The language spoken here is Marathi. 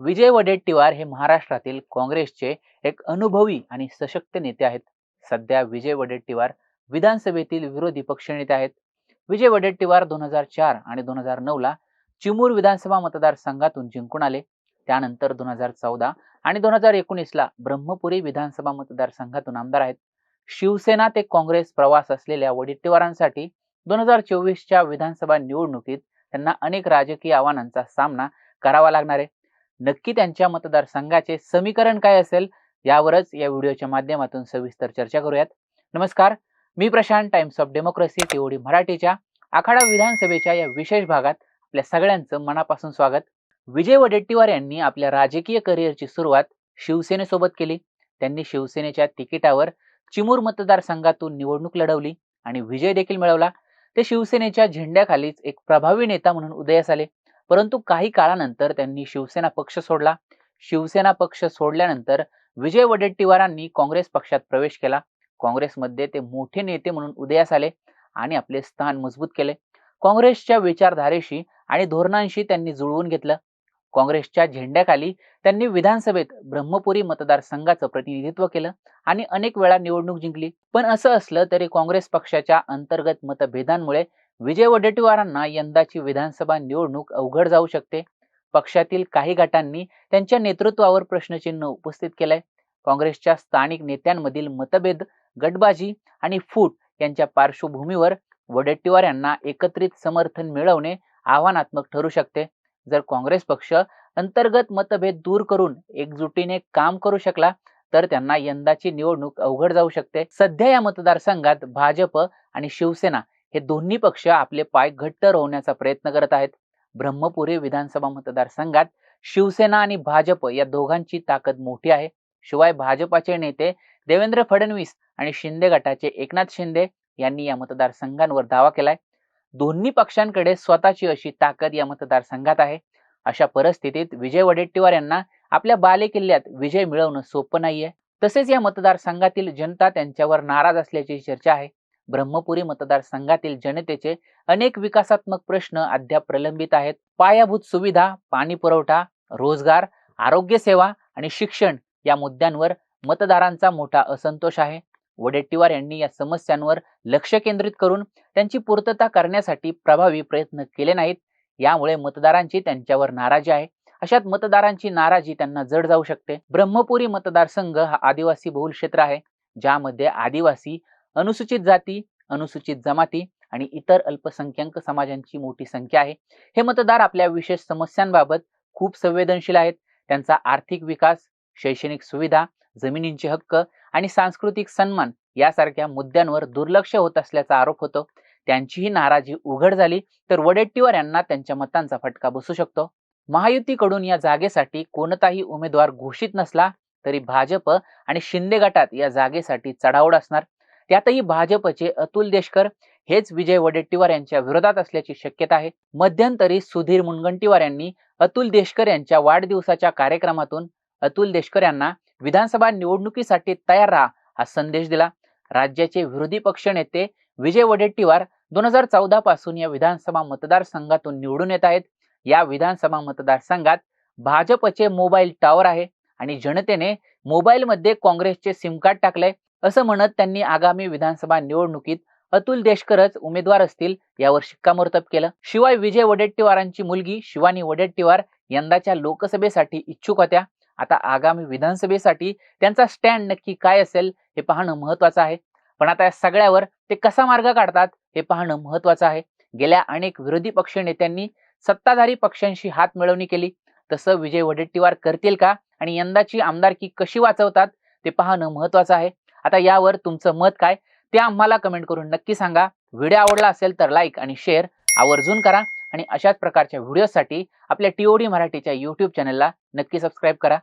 विजय वडेट्टीवार हे महाराष्ट्रातील काँग्रेसचे एक अनुभवी आणि सशक्त नेते आहेत. सध्या विजय वडेट्टीवार विधानसभेतील विरोधी पक्षनेते आहेत. विजय वडेट्टीवार दोन हजार चार आणि दोन हजार नऊ ला चिमूर विधानसभा मतदारसंघातून जिंकून आले. त्यानंतर दोन हजार चौदा आणि दोन हजार एकोणीस ला ब्रह्मपुरी विधानसभा मतदारसंघातून आमदार आहेत. शिवसेना ते काँग्रेस प्रवास असलेल्या वडेट्टीवारांसाठी दोन हजार चोवीसच्या विधानसभा निवडणुकीत त्यांना अनेक राजकीय आव्हानांचा सामना करावा लागणार आहे. नक्की त्यांच्या मतदारसंघाचे समीकरण काय असेल यावरच या व्हिडिओच्या माध्यमातून सविस्तर चर्चा करूयात. नमस्कार मी Prashant Times of Democracy TOD मराठीच्या आखाडा विधानसभेच्या या विशेष भागात आपल्या सगळ्यांचं मनापासून स्वागत. विजय वडेट्टीवार यांनी आपल्या राजकीय करिअरची सुरुवात शिवसेनेसोबत केली. त्यांनी शिवसेनेच्या तिकिटावर चिमूर मतदारसंघातून निवडणूक लढवली आणि विजय देखील मिळवला. ते शिवसेनेच्या झेंड्याखालीच एक प्रभावी नेता म्हणून उदयास आले. परंतु काही काळानंतर त्यांनी शिवसेना पक्ष सोडला. शिवसेना पक्ष सोडल्यानंतर विजय वडेट्टीवारांनी काँग्रेस पक्षात प्रवेश केला. काँग्रेसमध्ये ते मोठे नेते म्हणून उदयास आले आणि आपले स्थान मजबूत केले. काँग्रेसच्या विचारधारेशी आणि धोरणांशी त्यांनी जुळवून घेतलं. काँग्रेसच्या झेंड्याखाली त्यांनी विधानसभेत ब्रह्मपुरी मतदारसंघाचं प्रतिनिधित्व केलं आणि अनेक वेळा निवडणूक जिंकली. पण असं असलं तरी काँग्रेस पक्षाच्या अंतर्गत मतभेदांमुळे विजय वडेट्टीवारांना यंदाची विधानसभा निवडणूक अवघड जाऊ शकते. पक्षातील काही गटांनी त्यांच्या नेतृत्वावर प्रश्नचिन्ह उपस्थित केलंय. काँग्रेसच्या स्थानिक नेत्यांमधील मतभेद गटबाजी आणि फूट यांच्या पार्श्वभूमीवर वडेट्टीवार यांना एकत्रित समर्थन मिळवणे आव्हानात्मक ठरू शकते. जर काँग्रेस पक्ष अंतर्गत मतभेद दूर करून एकजुटीने काम करू शकला तर त्यांना यंदाची निवडणूक अवघड जाऊ शकते. सध्या या मतदारसंघात भाजप आणि शिवसेना हे दोन्ही पक्ष आपले पाय घट्ट रोवण्याचा प्रयत्न करत आहेत. ब्रह्मपुरी विधानसभा मतदारसंघात शिवसेना आणि भाजप या दोघांची ताकद मोठी आहे. शिवाय भाजपाचे नेते देवेंद्र फडणवीस आणि शिंदे गटाचे एकनाथ शिंदे यांनी या मतदारसंघांवर दावा केलाय. दोन्ही पक्षांकडे स्वतःची अशी ताकद या मतदारसंघात आहे. अशा परिस्थितीत विजय वडेट्टीवार यांना आपल्या बालेकिल्ल्यात विजय मिळवणं सोपं नाहीये. तसेच या मतदारसंघातील जनता त्यांच्यावर नाराज असल्याची चर्चा आहे. ब्रह्मपुरी मतदारसंघातील जनतेचे अनेक विकासात्मक प्रश्न अद्याप प्रलंबित आहेत. पायाभूत सुविधा पाणी पुरवठा रोजगार आरोग्य सेवा आणि शिक्षण या मुद्द्यांवर मतदारांचा मोठा असंतोष आहे. वडेट्टीवार यांनी या समस्यांवर लक्ष केंद्रित करून त्यांची पूर्तता करण्यासाठी प्रभावी प्रयत्न केले नाहीत. यामुळे मतदारांची त्यांच्यावर नाराजी आहे. अशात मतदारांची नाराजी त्यांना जड जाऊ शकते. ब्रह्मपुरी मतदारसंघ हा आदिवासी बहुल क्षेत्र आहे ज्यामध्ये आदिवासी अनुसूचित जाती अनुसूचित जमाती आणि इतर अल्पसंख्याक समाजांची मोठी संख्या आहे. हे मतदार आपल्या विशेष समस्यांबाबत खूप संवेदनशील आहेत. त्यांचा आर्थिक विकास शैक्षणिक सुविधा जमिनींचे हक्क आणि सांस्कृतिक सन्मान यासारख्या मुद्द्यांवर दुर्लक्ष होत असल्याचा आरोप होतो. त्यांचीही नाराजी उघड झाली तर वडेट्टीवार यांना त्यांच्या मतांचा फटका बसू शकतो. महायुतीकडून या जागेसाठी कोणताही उमेदवार घोषित नसला तरी भाजप आणि शिंदे गटात या जागेसाठी चढाओढ असणार. त्यातही भाजपचे अतुल देशकर हेच विजय वडेट्टीवार यांच्या विरोधात असल्याची शक्यता आहे. मध्यंतरी सुधीर मुनगंटीवार यांनी अतुल देशकर यांच्या वाढदिवसाच्या कार्यक्रमातून अतुल देशकर यांना विधानसभा निवडणुकीसाठी तयार राहा हा संदेश दिला. राज्याचे विरोधी पक्ष नेते विजय वडेट्टीवार दोन हजार चौदा पासून या विधानसभा मतदारसंघातून निवडून येत आहेत. या विधानसभा मतदारसंघात भाजपचे मोबाईल टॉवर आहे आणि जनतेने मोबाईलमध्ये काँग्रेसचे सिम कार्ड असं म्हणत त्यांनी आगामी विधानसभा निवडणुकीत अतुल देशकरच उमेदवार असतील यावर शिक्कामोर्तब केलं. शिवाय विजय वडेट्टीवारांची मुलगी शिवानी वडेट्टीवार यंदाच्या लोकसभेसाठी इच्छुक होत्या. आता आगामी विधानसभेसाठी त्यांचा स्टँड नक्की काय असेल हे पाहणं महत्वाचं आहे. पण आता या सगळ्यावर ते कसा मार्ग काढतात हे पाहणं महत्वाचं आहे. गेल्या अनेक विरोधी पक्ष नेत्यांनी सत्ताधारी पक्षांशी हात मिळवणी केली. तसं विजय वडेट्टीवार करतील का? आणि यंदाची आमदारकी कशी वाचवतात? ते पाहणं महत्वाचं आहे. आता यावर तुमचं मत काय? ते आम्हाला कमेंट करून नक्की सांगा. व्हिडिओ आवडला असेल तर लाईक आणि शेअर आवर्जून करा आणि अशाच प्रकारच्या व्हिडिओसाठी आपल्या टीओडी मराठीच्या यूट्यूब चॅनलला नक्की सबस्क्राईब करा.